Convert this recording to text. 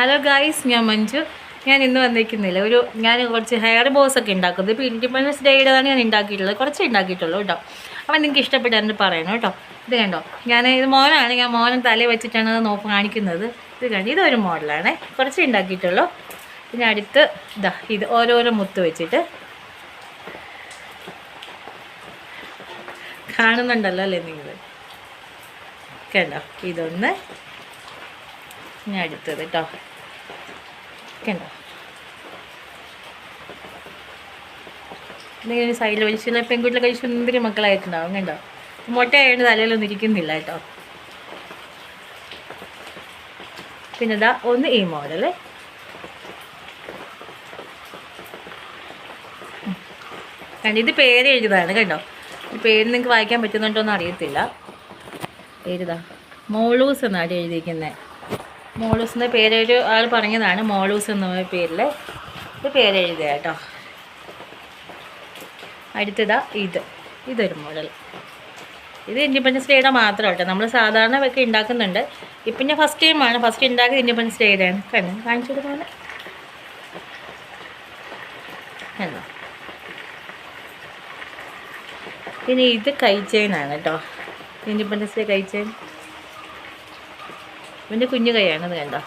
Hello guys ഞാൻ മഞ്ജു. ഞാൻ ഇന്ന് വന്നിരിക്കുന്നില്ല. ഒരു ഞാൻ കുറച്ച് ഹെയർ ബോസ് ഒക്കെ ഉണ്ടാക്കുന്നത്. ഇപ്പോൾ ഇൻഡിപെൻഡൻസ് ഡേയുടേതാണ് ഞാൻ ഉണ്ടാക്കിയിട്ടുള്ളത്. കുറച്ച് ഉണ്ടാക്കിയിട്ടുള്ളൂ കേട്ടോ. അപ്പം നിങ്ങൾക്ക് ഇഷ്ടപ്പെട്ടാൽ പറയണം കേട്ടോ. ഇത് കണ്ടോ? ഞാൻ ഇത് മോനാണ്. ഞാൻ മോനെ തലയിൽ വെച്ചിട്ടാണ് നോക്കി കാണിക്കുന്നത്. ഇത് കണ്ടു? ഇതൊരു മോഡലാണ്. കുറച്ച് ഉണ്ടാക്കിയിട്ടുള്ളൂ. പിന്നെ അടുത്ത് ഇതാ ഇത് ഓരോരോ മുത്ത് വെച്ചിട്ട് കാണുന്നുണ്ടല്ലോ അല്ലേ നിങ്ങൾ? കണ്ടോ? ഇതൊന്ന് ഇനി എടുത്തത് കേട്ടോ. കണ്ടോ? എന്തെങ്കിലും സൈഡിൽ വലിച്ചുള്ള പെൺകുട്ടികളെ കഴിച്ച് സുന്ദരി മക്കളായിട്ടുണ്ടാവും കണ്ടോ? മുട്ടയായിട്ട് തലയിലൊന്നും ഇരിക്കുന്നില്ല കേട്ടോ. പിന്നെ ഇതാ ഒന്ന് ഈ മോഡൽ കണ്ടോ ഇത് പേര് എഴുതാണ് കേട്ടോ ഈ പേര് നിങ്ങൾക്ക് വായിക്കാൻ പറ്റുന്നുണ്ടോ എന്ന് അറിയത്തില്ല പേരിതാ മോളൂസ് എന്നാണ് എഴുതിയിരിക്കുന്നത് മോളൂസ് എന്ന പേര് ഒരു ആൾ പറഞ്ഞതാണ്. മോളൂസ് എന്ന പേരിൽ ഇത് പേരെഴുതുക കേട്ടോ. അടുത്തതാ ഇത്. ഇതൊരു മോഡൽ. ഇത് ഇൻഡിപെൻഡൻസ് ഡേയുടെ മാത്രം കേട്ടോ. നമ്മൾ സാധാരണ ഒക്കെ ഉണ്ടാക്കുന്നുണ്ട് ഇപ്പം ഞാൻ ഫസ്റ്റ് ടൈമാണ് ഫസ്റ്റ് ഉണ്ടാക്കിയത് ഇൻഡിപെൻഡൻസ് ഡേയുടെയാണ് കണ്ടു? കാണിച്ചു കൊടുക്കുന്നത് കണ്ടോ? പിന്നെ ഇത് കൈ ചെയിനാണ് കേട്ടോ. ഇൻഡിപെൻഡൻസ് ഡേ കൈ ചെയിൻ ഇവന്റെ കുഞ്ഞു കൈയാണെന്ന് കണ്ടോ?